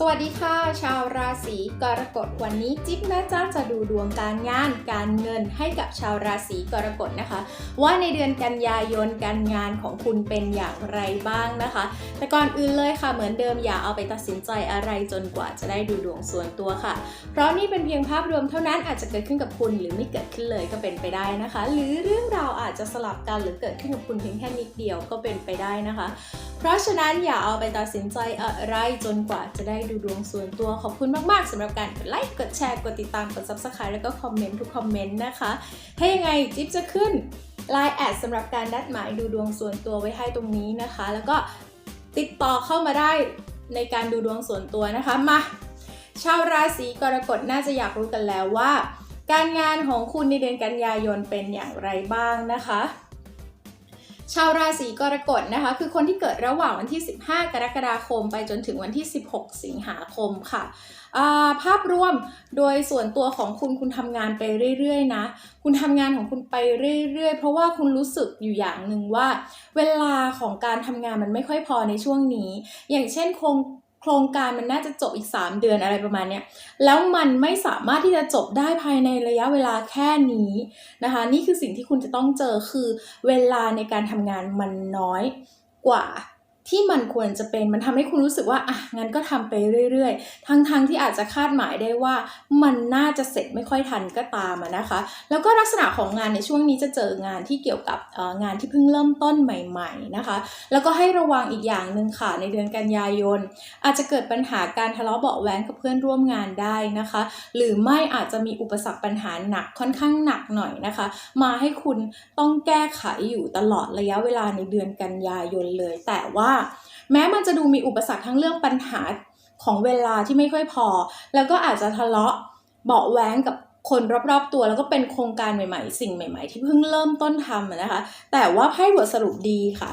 สวัสดีค่ะ ชาวราศีกรกฎวันนี้จิ๊บแม่จ้าจะดูดวงการงานการเงินให้กับชาวราศีกรกฎนะคะ ว่าในเดือนกันยายนการงานของคุณเป็นอย่างไรบ้างนะคะ แต่ก่อนอื่นเลยค่ะเหมือนเดิมอย่าเอาไปตัดสินใจอะไรจนกว่าจะได้ดูดวงส่วนตัวค่ะ เพราะนี่เป็นเพียงภาพรวมเท่านั้นอาจจะเกิดขึ้นกับคุณหรือไม่เกิดขึ้นเลยก็เป็นไปได้นะคะ หรือเรื่องราวอาจจะสลับกันหรือเกิดขึ้นกับคุณเพียงแค่นิดเดียวก็เป็นไปได้นะคะเพราะฉะนั้นอย่าเอาไปตัดสินใจอะไรจนกว่าจะได้ดูดวงส่วนตัวขอบคุณมากๆสำหรับการกดไลค์กดแชร์กดติดตามกด subscribe แล้วก็คอมเมนต์ทุกคอมเมนต์นะคะ ถ้ายังไงจิ๊บจะขึ้น Line แอดสำหรับการนัดหมายดูดวงส่วนตัวไว้ให้ตรงนี้นะคะ แล้วก็ติดต่อเข้ามาได้ในการดูดวงส่วนตัวนะคะมาชาวราศีกรกฎน่าจะอยากรู้กันแล้วว่า การงานของคุณในเดือนกันยายนเป็นอย่างไรบ้างนะคะ ชาวราศีกรกฎนะคะ คือคนที่เกิดระหว่างวันที่ 15 กรกฎาคม ไปจนถึงวันที่ 16 สิงหาคมค่ะาภาพรวมโดยส่วนตัวของคุณคุณทำงานไปเรื่อยๆนะ คุณทำงานของคุณไปเรื่อยๆ เพราะว่าคุณรู้สึกอยู่อย่างหนึ่งว่า เวลาของการทำงานมันไม่ค่อยพอในช่วงนี้ อย่างเช่นคง โครงการมันน่าจะจบอีก 3 เดือนอะไรประมาณเนี้ยแล้วมันไม่สามารถที่จะจบได้ภายในระยะเวลาแค่นี้นะคะ นี่คือสิ่งที่คุณจะต้องเจอคือเวลาในการทำงานมันน้อยกว่า ที่มันควรจะเป็นมันทำให้คุณรู้สึกว่าอะงั้นก็ทำไปเรื่อยๆ ทั้งๆทที่อาจจะคาดหมายได้ว่ามันน่าจะเสร็จไม่ค่อยทันก็ตามนะคะ แล้วก็ลักษณะของงานในช่วงนี้จะเจองานที่เกี่ยวกับงานที่เพิ่งเริ่มต้นใหม่ๆนะคะ แล้วก็ให้ระวังอีกอย่างหนึ่งค่ะในเดือนกันยายน อาจจะเกิดปัญหาการทะเลาะเบาะแว้งกับเพื่อนร่วมงานได้นะคะ หรือไม่อาจจะมีอุปสรรคปัญหาหนักค่อนข้างหนักหน่อยนะคะ มาให้คุณต้องแก้ไขอยู่ตลอดระยะเวลาในเดือนกันยายนเลย แต่ว่าแม้มันจะดูมีอุปสรรคทั้งเรื่องปัญหาของเวลาที่ไม่ค่อยพอ แล้วก็อาจจะทะเลาะเบาะแว้งกับคนรอบๆตัวแล้วก็เป็นโครงการใหม่ๆ สิ่งใหม่ ๆ ที่เพิ่งเริ่มต้นทำนะคะ แต่ว่าไพ่บทสรุปดีค่ะ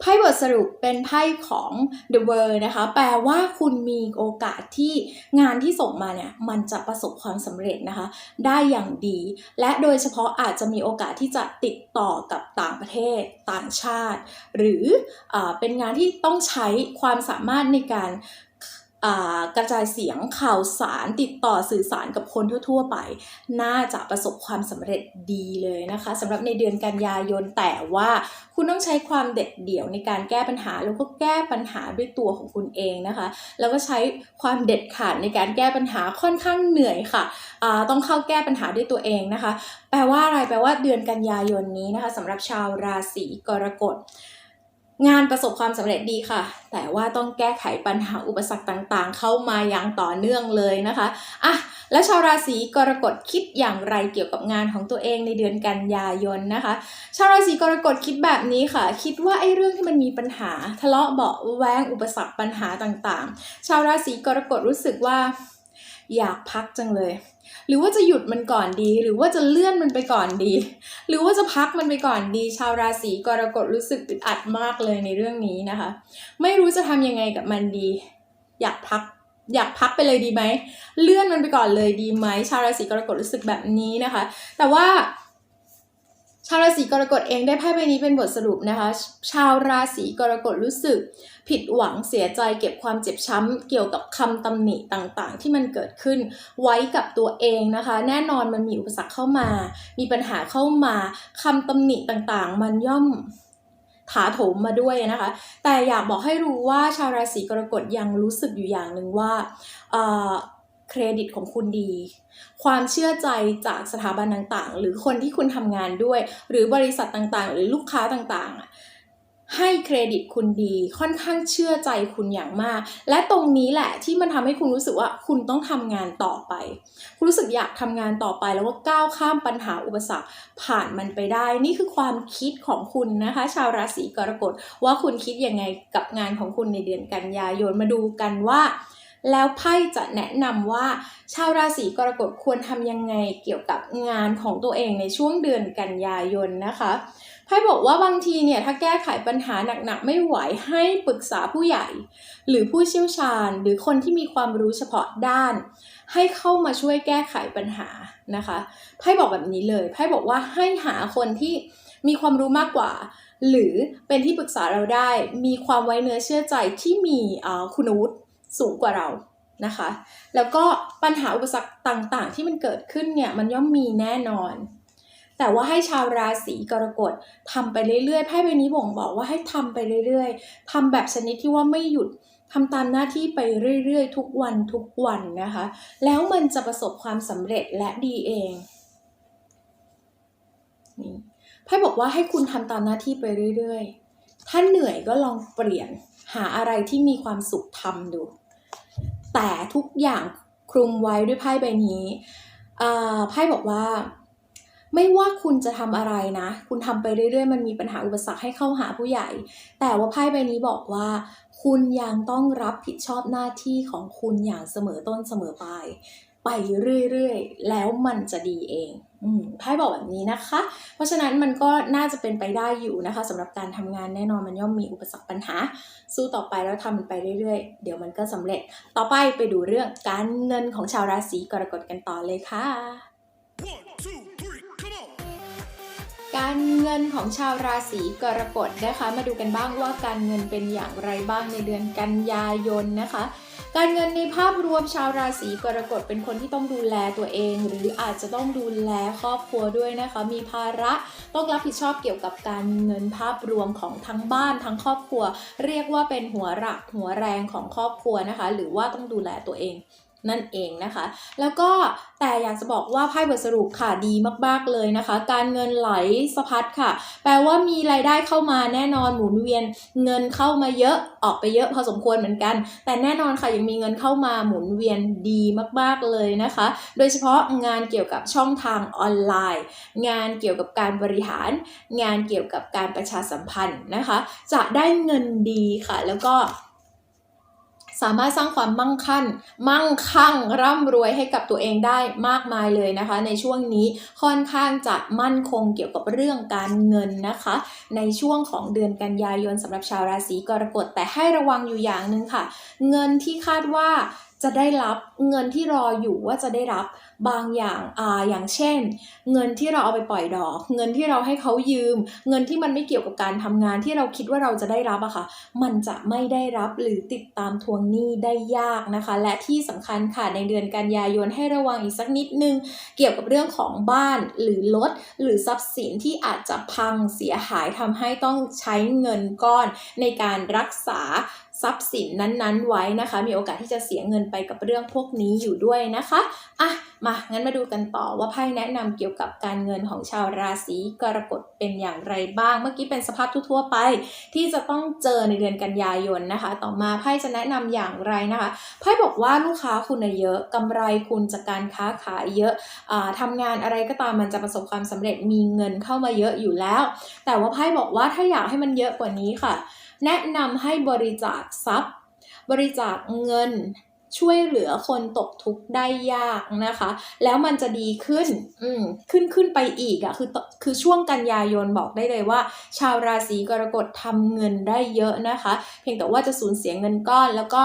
ไพ่บทสรุปเป็นไพ่ของ The World นะคะ แปลว่าคุณมีโอกาสที่งานที่ส่งมาเนี่ย มันจะประสบความสำเร็จนะคะ ได้อย่างดี และโดยเฉพาะอาจจะมีโอกาสที่จะติดต่อกับต่างประเทศ ต่างชาติ หรืออาเป็นงานที่ต้องใช้ความสามารถในการ กระจายเสียงข่าวสารติดต่อสื่อสารกับคนทั่ว ๆ ไป น่าจะประสบความสำเร็จดีเลยนะคะสำหรับในเดือนกันยายนแต่ว่าคุณต้องใช้ความเด็ดเดี่ยวในการแก้ปัญหา แล้วก็แก้ปัญหาด้วยตัวของคุณเองนะคะ แล้วก็ใช้ความเด็ดขาดในการแก้ปัญหาค่อนข้างเหนื่อยค่ะอ่าต้องเข้าแก้ปัญหาด้วยตัวเองนะคะ แปลว่าอะไรแปลว่าเดือนกันยายนนี้นะคะสำหรับชาวราศีกรกฎ งานประสบความสำเร็จดีค่ะ แต่ว่าต้องแก้ไขปัญหาอุปสรรคต่างๆ เข้ามาอย่างต่อเนื่องเลยนะคะอะแล้วชาวราศีกรกฎคิดอย่างไรเกี่ยวกับงานของตัวเองในเดือนกันยายนนะคะ ชาวราศีกรกฎคิดแบบนี้ค่ะ คิดว่าไอ้เรื่องที่มันมีปัญหา ทะเลาะเบาะแว้งอุปสรรคปัญหาต่างๆ ชาวราศีกรกฎรู้สึกว่า อยากพักจังเลย หรือว่าจะหยุดมันก่อนดี หรือว่าจะเลื่อนมันไปก่อนดี หรือว่าจะพักมันไปก่อนดี ชาวราศีกรกฎรู้สึกอึดอัดมากเลยในเรื่องนี้นะคะ ไม่รู้จะทำยังไงกับมันดี อยากพักอยากพักไปเลยดีไหม เลื่อนมันไปก่อนเลยดีไหม ชาวราศีกรกฎรู้สึกแบบนี้นะคะ แต่ว่า ชาวราศีกรกฎเองได้ไพ่ใบนี้เป็นบทสรุปนะคะ ชาวราศีกรกฎรู้สึก ผิดหวังเสียใจเก็บความเจ็บช้ำเกี่ยวกับคำตำหนิต่างๆ ที่มันเกิดขึ้นไว้กับตัวเองนะคะ แน่นอนมันมีอุปสรรคเข้ามา มีปัญหาเข้ามาคำตำหนิต่างๆ มันย่อมถาโถมมาด้วยนะคะ แต่อยากบอกให้รู้ว่าชาวราศีกรกฎยังรู้สึกอยู่อย่างหนึ่งว่า เครดิตของคุณดี ความเชื่อใจจากสถาบันต่างๆ หรือคนที่คุณทำงานด้วย หรือบริษัทต่างๆ หรือลูกค้าต่างๆ ให้เครดิตคุณดี ค่อนข้างเชื่อใจคุณอย่างมาก และตรงนี้แหละที่มันทำให้คุณรู้สึกว่าคุณต้องทำงานต่อไป คุณรู้สึกอยากทำงานต่อไปแล้วก็ก้าวข้ามปัญหาอุปสรรคผ่านมันไปได้ นี่คือความคิดของคุณนะคะ ชาวราศีกรกฎว่าคุณคิดยังไงกับงานของคุณในเดือนกันยายนมาดูกันว่า แล้วไพ่จะแนะนำว่า ชาวราศีกรกฎควรทำยังไงเกี่ยวกับงานของตัวเองในช่วงเดือนกันยายนนะคะไพ่บอกว่าบางทีเนี่ยถ้าแก้ไขปัญหาหนักๆไม่ไหวให้ปรึกษาผู้ใหญ่ หรือผู้เชี่ยวชาญ หรือคนที่มีความรู้เฉพาะด้าน ให้เข้ามาช่วยแก้ไขปัญหานะคะไพ่บอกแบบนี้เลยไพ่บอกว่าให้หาคนที่มีความรู้มากกว่า หรือเป็นที่ปรึกษาเราได้ มีความไว้เนื้อเชื่อใจที่มีคุณวุฒิ สูงกว่าเรานะคะ แล้วก็ปัญหาอุปสรรคต่างๆ ที่มันเกิดขึ้นเนี่ยมันย่อมมีแน่นอน แต่ว่าให้ชาวราศีกรกฎทำไปเรื่อยๆไพ่ใบนี้บ่งบอกว่าให้ทำไปเรื่อยๆทำแบบชนิดที่ว่าไม่หยุดทำตามหน้าที่ไปเรื่อยๆ ทุกวันทุกวันนะคะ แล้วมันจะประสบความสำเร็จและดีเองนี่ไพ่บอกว่าให้คุณทำตามหน้าที่ไปเรื่อยๆ ถ้าเหนื่อยก็ลองเปลี่ยน หาอะไรที่มีความสุขทำดู แต่ทุกอย่างคลุมไว้ด้วยไพ่ใบนี้อ่าไพ่บอกว่า ไม่ว่าคุณจะทำอะไรนะ คุณทำไปเรื่อยๆ มันมีปัญหาอุปสรรคให้เข้าหาผู้ใหญ่ แต่ว่าไพ่ใบนี้บอกว่า คุณยังต้องรับผิดชอบหน้าที่ของคุณอย่างเสมอต้นเสมอปลายไปเรื่อยๆ แล้วมันจะดีเอง ไพ่บอกแบบนี้นะคะ เพราะฉะนั้นมันก็น่าจะเป็นไปได้อยู่นะคะสำหรับการทำงานแน่นอนมันย่อมมีอุปสรรคปัญหา สู้ต่อไปแล้วทำมันไปเรื่อยๆ เดี๋ยวมันก็สำเร็จ ต่อไปไปดูเรื่องการเงินของชาวราศีกรกฎกันต่อเลยค่ะ การเงินของชาวราศีกรกฎนะคะ มาดูกันบ้างว่าการเงินเป็นอย่างไรบ้างในเดือนกันยายนนะคะ การเงินในภาพรวมชาวราศีกรกฎเป็นคนที่ต้องดูแลตัวเอง หรืออาจจะต้องดูแลครอบครัวด้วยนะคะ มีภาระต้องรับผิดชอบเกี่ยวกับการเงินภาพรวมของทั้งบ้านทั้งครอบครัว เรียกว่าเป็นหัวหลักหัวแรงของครอบครัวนะคะ หรือว่าต้องดูแลตัวเอง นั่นเองนะคะ แล้วก็แต่อยากจะบอกว่าไพ่บทสรุปค่ะดีมาก ๆเลยนะคะ การเงินไหลสะพัดค่ะ แปลว่ามีรายได้เข้ามาแน่นอนหมุนเวียนเงินเข้ามาเยอะออกไปเยอะพอสมควรเหมือนกัน แต่แน่นอนค่ะยังมีเงินเข้ามาหมุนเวียนดีมากๆเลยนะคะ โดยเฉพาะงานเกี่ยวกับช่องทางออนไลน์ งานเกี่ยวกับการบริหาร งานเกี่ยวกับการประชาสัมพันธ์นะคะ จะได้เงินดีค่ะ แล้วก็ สามารถสร้างความมั่งคั่งมั่งคั่งร่ำรวยให้กับตัวเองได้มากมายเลยนะคะ ในช่วงนี้ค่อนข้างจะมั่นคงเกี่ยวกับเรื่องการเงินนะคะ ในช่วงของเดือนกันยายนสำหรับชาวราศีกรกฎแต่ให้ระวังอยู่อย่างหนึ่งค่ะ เงินที่คาดว่า จะได้รับเงินที่รออยู่ว่าจะได้รับบางอย่างอ่าอย่างเช่น เงินที่เราเอาไปปล่อยดอก เงินที่เราให้เขายืม เงินที่มันไม่เกี่ยวกับการทำงานที่เราคิดว่าเราจะได้รับอะค่ะ มันจะไม่ได้รับหรือติดตามทวงหนี้ได้ยากนะคะ และที่สำคัญค่ะในเดือนกันยายนให้ระวังอีกสักนิดนึง เกี่ยวกับเรื่องของบ้านหรือรถหรือทรัพย์สินที่อาจจะพังเสียหายทำให้ต้องใช้เงินก้อนในการรักษา ทรัพย์สินนั้นๆ ไว้นะคะ มีโอกาสที่จะเสียเงินไปกับเรื่องพวกนี้อยู่ด้วยนะคะอะมางั้นมาดูกันต่อว่าไพ่แนะนำเกี่ยวกับการเงินของชาวราศีกรกฎเป็นอย่างไรบ้าง เมื่อกี้เป็นสภาพทั่วๆไป ที่จะต้องเจอในเดือนกันยายนนะคะ ต่อมาไพ่จะแนะนำอย่างไรนะคะไพ่บอกว่าลูกค้าคุณเยอะกำไรคุณจากการค้าขายเยอะอาทำงานอะไรก็ตามมันจะประสบความสำเร็จมีเงินเข้ามาเยอะอยู่แล้ว แต่ว่าไพ่บอกว่าถ้าอยากให้มันเยอะกว่านี้ค่ะ แนะนำให้บริจาคทรัพย์ บริจาคเงิน ช่วยเหลือคนตกทุกข์ได้ยากนะคะ แล้วมันจะดีขึ้นอืมขึ้นขึ้นไปอีกอะคือคือช่วงกันยายนบอกได้เลยว่า ชาวราศีกรกฎทำเงินได้เยอะนะคะ เพียงแต่ว่าจะสูญเสียเงินก้อน แล้วก็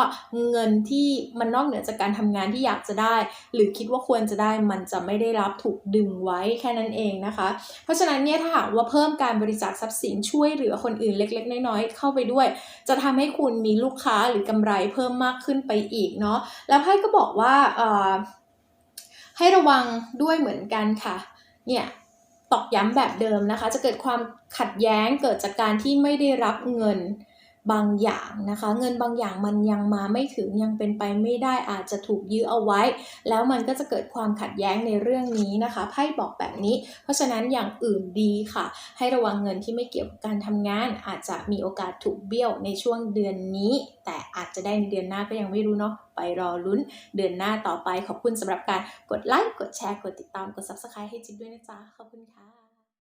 เงินที่มันนอกเหนือจากการทำงานที่อยากจะได้ หรือคิดว่าควรจะได้มันจะไม่ได้รับถูกดึงไว้แค่นั้นเองนะคะ เพราะฉะนั้นเนี่ยถ้าหากว่าเพิ่มการบริจาคทรัพย์สินช่วยเหลือคนอื่นเล็ก ๆ น้อยๆเข้าไปด้วย จะทำให้คุณมีลูกค้าหรือกำไรเพิ่มมากขึ้นไปอีกเนาะแล้วไพ่ก็บอกว่าให้ระวังด้วยเหมือนกันค่ะ เนี่ยตอกย้ำแบบเดิมนะคะ จะเกิดความขัดแย้งเกิดจากการที่ไม่ได้รับเงิน บางอย่างนะคะ เงินบางอย่างมันยังมาไม่ถึงยังเป็นไปไม่ได้อาจจะถูกยื้อเอาไว้ แล้วมันก็จะเกิดความขัดแย้งในเรื่องนี้นะคะไพ่บอกแบบนี้ เพราะฉะนั้นอย่างอื่นดีค่ะ ให้ระวังเงินที่ไม่เกี่ยวกับการทำงาน อาจจะมีโอกาสถูกเบี้ยวในช่วงเดือนนี้ แต่อาจจะได้ในเดือนหน้าก็ยังไม่รู้เนาะไปรอลุ้นเดือนหน้าต่อไปขอบคุณสำหรับการกดไลค์กดแชร์กดติดตามกด subscribe ให้จิ๊บด้วยนะจ๊ะขอบคุณค่ะ